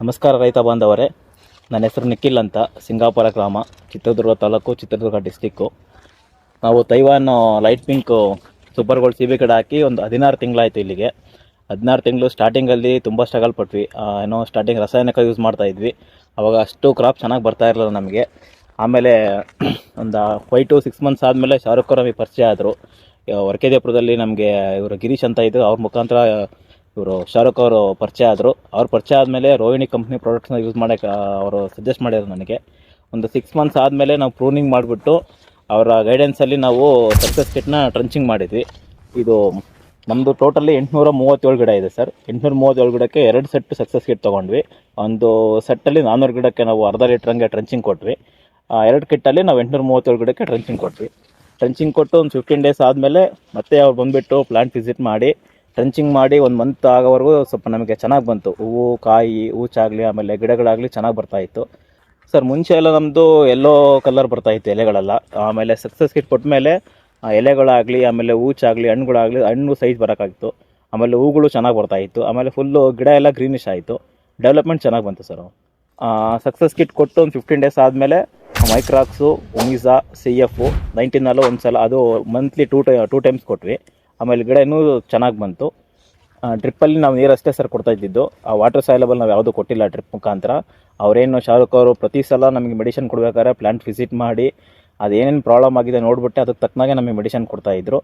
ನಮಸ್ಕಾರ ರೈತ ಬಾಂಧವರೇ. ನನ್ನ ಹೆಸರು ನಿಖಿಲ್ ಅಂತ, ಸಿಂಗಾಪುರ ಗ್ರಾಮ, ಚಿತ್ರದುರ್ಗ ತಾಲೂಕು, ಚಿತ್ರದುರ್ಗ ಡಿಸ್ಟಿಕ್ಕು ನಾವು Taiwan light pink super gold C B ಕಡೆ ಹಾಕಿ ಒಂದು ಹದಿನಾರು ತಿಂಗಳಾಯಿತು ಇಲ್ಲಿಗೆ. ಹದಿನಾರು ತಿಂಗಳು ಸ್ಟಾರ್ಟಿಂಗಲ್ಲಿ ತುಂಬ ಸ್ಟ್ರಗಲ್ ಪಟ್ವಿ. ಏನೋ ಸ್ಟಾರ್ಟಿಂಗ್ ರಾಸಾಯನಿಕ ಯೂಸ್ ಮಾಡ್ತಾ ಇದ್ವಿ. ಅವಾಗ ಅಷ್ಟು ಕ್ರಾಪ್ ಚೆನ್ನಾಗಿ ಬರ್ತಾ ಇರಲಿಲ್ಲ ನಮಗೆ. ಆಮೇಲೆ ಒಂದು ಫೈವ್ ಟು ಸಿಕ್ಸ್ ಮಂತ್ಸ್ ಆದಮೇಲೆ ಶಾರುಖ್ ಖಾನ್ ನಮಗೆ ಪರಿಚಯ ಆದರು. ವರ್ಕೆದೇಪುರದಲ್ಲಿ ನಮಗೆ ಇವರು ಗಿರೀಶ್ ಅಂತ ಇದ್ದರು ಅವ್ರ ಮುಖಾಂತರ ಇವರು ಶಾರುಖ್ ಅವರು ಪರಿಚಯ ಆದರು. ಅವ್ರ ಪರಿಚಯ ಆದಮೇಲೆ ರೋಹಿಣಿ ಕಂಪ್ನಿ ಪ್ರಾಡಕ್ಟ್ಸ್ನ ಯೂಸ್ ಮಾಡೋಕ್ಕೆ ಅವರು ಸಜೆಸ್ಟ್ ಮಾಡಿದ್ರು ನನಗೆ. ಒಂದು ಸಿಕ್ಸ್ ಮಂತ್ಸ್ ಆದಮೇಲೆ ನಾವು ಪ್ರೂನಿಂಗ್ ಮಾಡಿಬಿಟ್ಟು ಅವರ ಗೈಡೆನ್ಸಲ್ಲಿ ನಾವು ಸಕ್ಸಸ್ ಕಿಟ್ನ ಟ್ರಂಚಿಂಗ್ ಮಾಡಿದ್ವಿ. ಇದು ನಮ್ಮದು ಟೋಟಲಿ ಎಂಟುನೂರ ಮೂವತ್ತೇಳು ಗಿಡ ಇದೆ ಸರ್. ಎಂಟುನೂರ ಮೂವತ್ತೇಳು ಗಿಡಕ್ಕೆ ಎರಡು ಸೆಟ್ ಸಕ್ಸಸ್ ಕಿಟ್ ತೊಗೊಂಡ್ವಿ. ಒಂದು ಸೆಟ್ಟಲ್ಲಿ ನಾನ್ನೂರು ಗಿಡಕ್ಕೆ ನಾವು ಅರ್ಧ ಲೀಟ್ರಂಗೆ ಟ್ರಂಚಿಂಗ್ ಕೊಟ್ವಿ. ಎರಡು ಕಿಟ್ಟಲ್ಲಿ ನಾವು ಎಂಟುನೂರ ಮೂವತ್ತೇಳು ಗಿಡಕ್ಕೆ ಟ್ರಂಚಿಂಗ್ ಕೊಟ್ವಿ. ಟ್ರಂಚಿಂಗ್ ಕೊಟ್ಟು ಒಂದು ಫಿಫ್ಟೀನ್ ಡೇಸ್ ಆದಮೇಲೆ ಮತ್ತೆ ಅವ್ರು ಬಂದುಬಿಟ್ಟು ಪ್ಲಾಂಟ್ ವಿಸಿಟ್ ಮಾಡಿ ಟ್ರಂಚಿಂಗ್ ಮಾಡಿ ಒಂದು ಮಂತ್ ಆಗೋವರೆಗೂ ಸ್ವಲ್ಪ ನಮಗೆ ಚೆನ್ನಾಗಿ ಬಂತು. ಹೂವು, ಕಾಯಿ, ಹೂಚಾಗಲಿ, ಆಮೇಲೆ ಗಿಡಗಳಾಗಲಿ ಚೆನ್ನಾಗಿ ಬರ್ತಾ ಇತ್ತು. ಸರ್, ಮುಂಚೆ ಎಲ್ಲ ನಮ್ಮದು ಎಲ್ಲೋ ಕಲರ್ ಬರ್ತಾ ಇತ್ತು ಎಲೆಗಳೆಲ್ಲ. ಆಮೇಲೆ ಸಕ್ಸಸ್ ಕಿಟ್ ಕೊಟ್ಟ ಮೇಲೆ ಎಲೆಗಳಾಗಲಿ, ಆಮೇಲೆ ಹೂಚಾಗಲಿ, ಹಣ್ಣುಗಳಾಗಲಿ, ಹಣ್ಣು ಸೈಜ್ ಬರೋಕ್ಕಾಗಿತ್ತು. ಆಮೇಲೆ ಹೂಗಳು ಚೆನ್ನಾಗಿ ಬರ್ತಾ ಇತ್ತು. ಆಮೇಲೆ ಫುಲ್ಲು ಗಿಡ ಎಲ್ಲ ಗ್ರೀನಿಶ್ ಆಯಿತು. ಡೆವಲಪ್ಮೆಂಟ್ ಚೆನ್ನಾಗಿ ಬಂತು ಸರ್ ಸಕ್ಸಸ್ ಕಿಟ್ ಕೊಟ್ಟು ಒಂದು ಫಿಫ್ಟೀನ್ ಡೇಸ್ ಆದಮೇಲೆ ಮೈಕ್ರಾಕ್ಸು ಒಮಿಸಾ ಸಿ ಎಫು ನೈನ್ಟೀನಲ್ಲೂ ಒಂದು ಸಲ ಅದು monthly two time two times ಕೊಟ್ವಿ. ಆಮೇಲೆ ಗಿಡ ಇನ್ನೂ ಚೆನ್ನಾಗಿ ಬಂತು. ಟ್ರಿಪ್ಪಲ್ಲಿ ನಾವು ನೀರಷ್ಟೇ ಸರ್ ಕೊಡ್ತಾ ಇದ್ದಿದ್ದು. ಆ ವಾಟರ್ ಸೈಲೇಬಲ್ ನಾವು ಯಾವುದೂ ಕೊಟ್ಟಿಲ್ಲ ಟ್ರಿಪ್ ಮುಖಾಂತರ. ಅವರೇನು ಶಾರುಖ್ ಅವರು ಪ್ರತಿ ಸಲ ನಮಗೆ ಮೆಡಿಸಿನ್ ಕೊಡಬೇಕಾದ್ರೆ ಪ್ಲಾಂಟ್ ವಿಸಿಟ್ ಮಾಡಿ ಅದೇನೇನು ಪ್ರಾಬ್ಲಮ್ ಆಗಿದೆ ನೋಡಿಬಿಟ್ಟು ಅದಕ್ಕೆ ತಕ್ಕನಾಗೆ ನಮಗೆ ಮೆಡಿಸಿನ್ ಕೊಡ್ತಾಯಿದ್ರು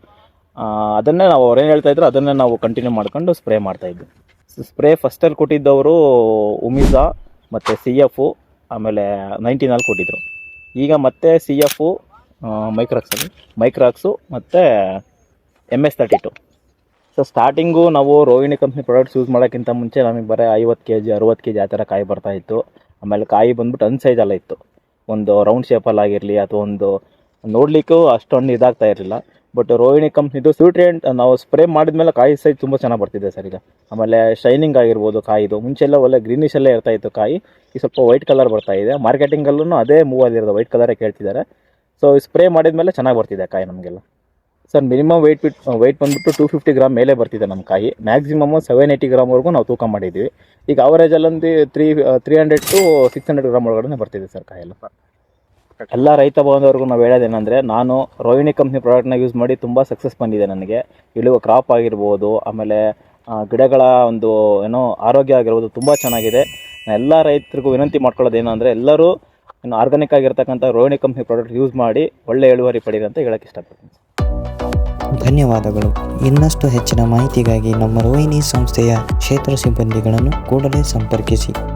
ಅದನ್ನೇ ನಾವು ಅವ್ರೇನು ಹೇಳ್ತಾ ಇದ್ರು, ಅದನ್ನೇ ನಾವು ಕಂಟಿನ್ಯೂ ಮಾಡ್ಕೊಂಡು ಸ್ಪ್ರೇ ಮಾಡ್ತಾಯಿದ್ವಿ ಸ್ಪ್ರೇ ಫಸ್ಟಲ್ಲಿ ಕೊಟ್ಟಿದ್ದವರು ಉಮಿಜಾ ಮತ್ತು ಸಿ ಎಫು ಆಮೇಲೆ ನೈನ್ಟೀನಲ್ಲಿ ಕೊಟ್ಟಿದ್ರು. ಈಗ ಮತ್ತೆ ಸಿ ಎಫು ಮೈಕ್ರಾಕ್ಸಲ್ಲಿ ಮೈಕ್ರಾಕ್ಸು ಮತ್ತು M S thirty two so starting ನಾವು ರೋಹಿಣಿ ಕಂಪ್ನಿ ಪ್ರಾಡಕ್ಟ್ಸ್ ಯೂಸ್ ಮಾಡೋಕ್ಕಿಂತ ಮುಂಚೆ ನಮಗೆ ಬರೀ ಐವತ್ತು ಕೆ ಜಿ ಅರುವತ್ತು ಕೆ ಜಿ ಆ ಥರ ಕಾಯಿ ಬರ್ತಾ ಇತ್ತು. ಆಮೇಲೆ ಕಾಯಿ ಬಂದ್ಬಿಟ್ಟು ಅನ್ ಎಲ್ಲ ಇತ್ತು. ಒಂದು ರೌಂಡ್ ಶೇಪಲ್ಲಿ ಆಗಿರಲಿ ಅಥವಾ ಒಂದು ನೋಡಲಿಕ್ಕೂ ಅಷ್ಟೊಂದು ಇದಾಗ್ತಾ ಇರಲಿಲ್ಲ. ಬಟ್ ರೋಹಿಣಿ ಕಂಪ್ನಿದು ಸ್ಯೂಟ್ರಿಯಂಟ್ ನಾವು ಸ್ಪ್ರೇ ಮಾಡಿದ್ಮೇಲೆ ಕಾಯಿ ಸೈಜ್ ತುಂಬ ಚೆನ್ನಾಗಿ ಬರ್ತಿದೆ ಸರ್ ಈಗ. ಆಮೇಲೆ ಶೈನಿಂಗ್ ಆಗಿರ್ಬೋದು ಕಾಯಿದು. ಮುಂಚೆಲ್ಲ ಒಳ್ಳೆ ಗ್ರೀನಿಶ್ ಎಲ್ಲ ಇರ್ತಾ ಇತ್ತು ಕಾಯಿ. ಈ ಸ್ವಲ್ಪ ವೈಟ್ ಕಲರ್ ಬರ್ತಾ ಇದೆ. ಮಾರ್ಕೆಟಿಂಗಲ್ಲೂ ಅದೇ ಮೂವ್ ಆಗಿರೋದು ವೈಟ್ ಕಲರೇ ಕೇಳ್ತಿದ್ದಾರೆ. ಸೊ ಸ್ಪ್ರೇ ಮಾಡಿದ್ಮೇಲೆ ಚೆನ್ನಾಗಿ ಬರ್ತಿದೆ ಕಾಯಿ ನಮಗೆಲ್ಲ. ಸರ್, ಮಿನಿಮಮ್ ವೆಯ್ಟ್ ಬಿಟ್ ವೆಯ್ಟ್ ಬಂದುಬಿಟ್ಟು ಟೂ ಫಿಫ್ಟಿ ಗ್ರಾಮ್ ಮೇಲೆ ಬರ್ತಿದೆ ನಮ್ಮ ಕಾಯಿ. ಮ್ಯಾಕ್ಸಿಮಮ್ ಸೆವೆನ್ ಏಯ್ಟಿ ಗ್ರಾಮ್ವರೆಗೂ ನಾವು ತೂಕ ಮಾಡಿದ್ದೀವಿ. ಈಗ ಅವರೇಜಲ್ಲೊಂದು three three hundred to six hundred gram ಒಳಗಡೆ ಬರ್ತಿದೆ ಸರ್ ಕಾಯೆಲ್ಲ ಎಲ್ಲ ರೈತ ಬಾಂಧವರಿಗೂ ನಾವು ಹೇಳೋದೇನೆಂದರೆ, ನಾನು ರೋಹಿಣಿ ಕಂಪ್ನಿ ಪ್ರಾಡಕ್ಟ್ನ ಯೂಸ್ ಮಾಡಿ ತುಂಬ ಸಕ್ಸಸ್ ಬಂದಿದೆ ನನಗೆ. ಇಳುವ ಕ್ರಾಪ್ ಆಗಿರ್ಬೋದು, ಆಮೇಲೆ ಗಿಡಗಳ ಒಂದು, ಏನೋ, ಆರೋಗ್ಯ ಆಗಿರ್ಬೋದು ತುಂಬ ಚೆನ್ನಾಗಿದೆ. ಎಲ್ಲ ರೈತರಿಗೂ ವಿನಂತಿ ಮಾಡ್ಕೊಳ್ಳೋದು ಏನಂದರೆ ಎಲ್ಲರೂ ಇನ್ನು ಆರ್ಗಾನಿಕ್ ಆಗಿರ್ತಕ್ಕಂಥ ರೋಹಿಣಿ ಕಂಪ್ನಿ ಪ್ರಾಡಕ್ಟ್ ಯೂಸ್ ಮಾಡಿ ಒಳ್ಳೆ ಇಳುವರಿ ಪಡೀರಿ ಅಂತ ಹೇಳಕ್ಕೆ ಇಷ್ಟಪಡ್ತೀನಿ ಧನ್ಯವಾದಗಳು. ಇನ್ನಷ್ಟು ಹೆಚ್ಚಿನ ಮಾಹಿತಿಗಾಗಿ ನಮ್ಮ ರೋಹಿಣಿ ಸಂಸ್ಥೆಯ ಕ್ಷೇತ್ರ ಸಿಬ್ಬಂದಿಗಳನ್ನು ಕೂಡಲೇ ಸಂಪರ್ಕಿಸಿ.